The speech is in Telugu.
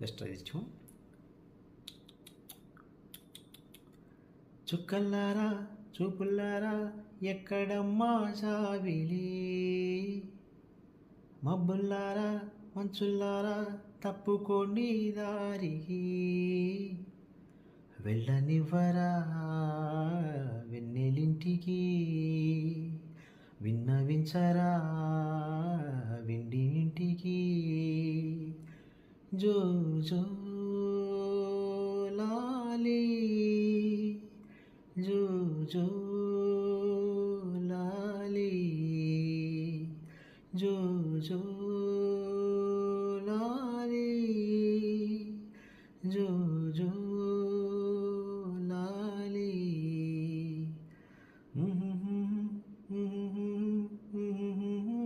జస్ట్ ట్రై ఇచ్చాం చుక్కల్లారా చూపుల్లారా ఎక్కడమ్మా సావిలి మబ్బుల్లారా మంచుల్లారా తప్పుకోండి దారికి వెళ్ళనివ్వరా వెన్నెలింటికి? విన్నవించరా వెండి ఇంటికి? জোজোলালি জোজোলালি জোজোলালি জোজোলালি হুম হুম হুম হুম হুম হুম হুম